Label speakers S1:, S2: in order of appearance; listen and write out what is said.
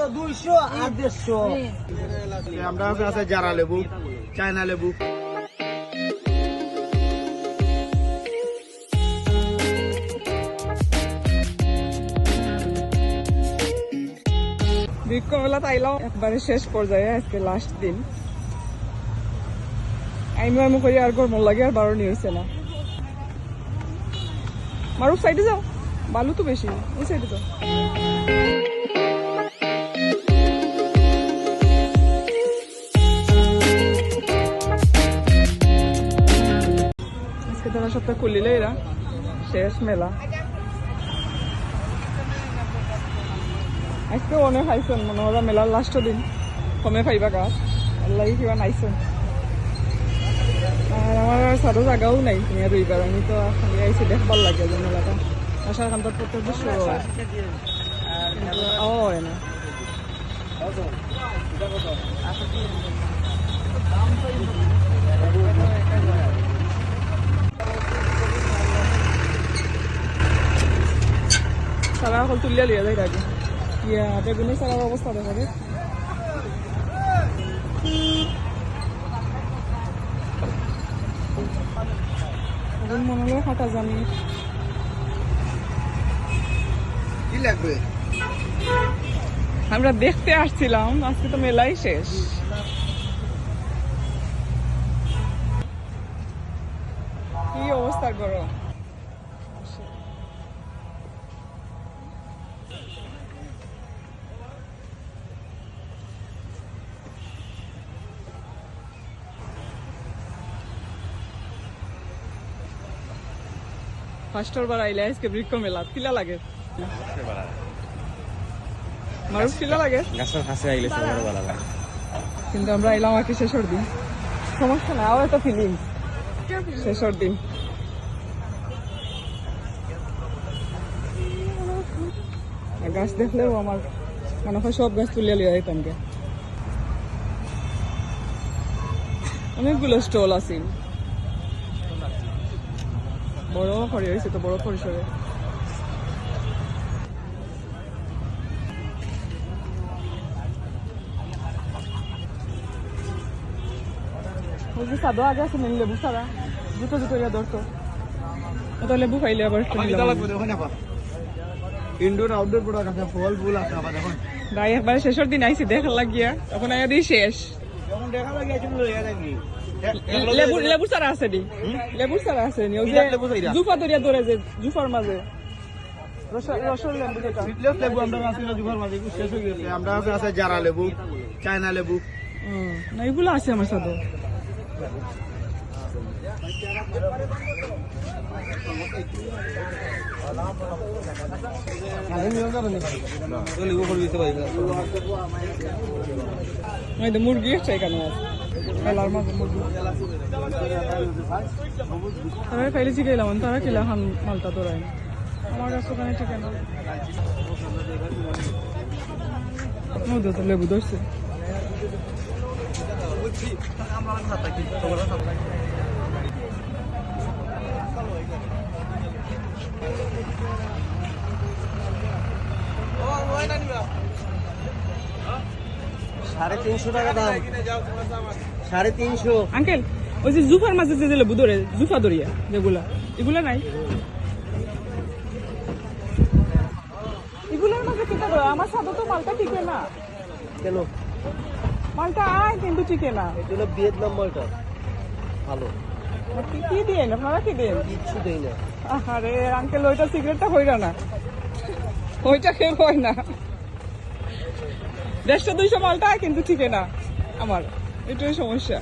S1: তো দুইশো আর দেড়শো। আমরা আছে জারা লেবু চায়না লেবু।
S2: বৃক্ষ মেলা তাইলাম একবারে শেষ পর্যায়ে আজকে লাস্ট দিন। আমি আমি করি আর গরম লাগে আর বারো নিয়েছে না। মারুফ সাইডে যাও বালু তো বেশি ওই সাইডে যাও। তারা সপ্তাহ খুলিলে এরা শেষ মেলা। আজকে অনেক খাইছেন মনে হয় মেলার লাস্ট দিন। কমে খাইবা গাছ আল্লাহ কিবা নাইছেন আর আমার সারো জায়গাও নাই, তুমি আর রইবার আমি তো খালি আইসি দেখবার লাগে যে মেলাটা। আসার খান তো প্রত্যেক বছর ও তুলিয়া লিয়া যায় আগে ইয়া বেগুনের সারার অবস্থা দেখা যায় এখন মনে হলো হাঁটা জানি
S1: কি লাগবে?
S2: আমরা দেখতে আসছিলাম আজকে তো মেলাই শেষ। কি অবস্থা গরম? ফার্স্টর বার আইলে আজকে বৃক্ষ মেলা কিলা লাগে? মারুফ কিলা লাগে?
S1: গাছের কাছে আইলে সবার ভালো লাগে।
S2: কিন্তু আমরা এলাম আর কি শেষের দিন। সমস্যা না আমার একটা ফিলিং শেষের দিন। গাছ দেখলেও আমার মনে হয় সব গাছ তুলিয়া লিয়া যেতাম অনেকগুলো স্টল আছে বড় করে হয়েছে তো বড় পরিসরে আগে আছে মেন লেবু ইয়া ধরতো খাইলে আবার
S1: ইনডোর আউটডোর প্রোডাক্ট আছে ফল ফুল আছে আবার
S2: একবারে শেষের দিন আইসি দেখা লাগিয়া। তখন আয়া দিই শেষ।
S1: যখন দেখা লইয়া
S2: লেবু লেবু সারা আছে দি লেবু সারা আছে নি ওই যে? জুফা দরিয়া ধরে যে জুফার মাঝে। লেবু
S1: আমরা আছে মাঝে শেষ হয়ে গেছে। আমরা আছে জারা লেবু চায়না লেবু।
S2: না এগুলো আছে আমার সাথে। মুরগি আছে এখানে। তারা খাইলে শিখাইলাম তারা কিলা খান মালটা তোরাই আমার কাছে ওখানে ঠিক না। মধ্যে তো লেবু ধরছে।
S1: সাড়ে তিনশো টাকা দাম। সাড়ে তিনশো।
S2: আঙ্কেল ওই যে জুফার মাঝে যে যে লেবু ধরে জুফা দরিয়া যেগুলা এগুলা নাই? এগুলোর মাঝে কিটা ধরে আমার সাথে তো মালটা টিকে না।
S1: কেন?
S2: মালটা আয় কিন্তু টিকে না।
S1: এটা হলো ভিয়েতনাম মালটা। ভালো।
S2: কি কি দিয়ে আপনারা কি দিয়ে
S1: কিচ্ছু দেই না।
S2: আরে আঙ্কেল ওইটা সিগারেটটা হইরা না। ওইটা খেয়ে হয় না। দেড়শো দুইশো মালটা কিন্তু ঠিক না আমার এটাই সমস্যা।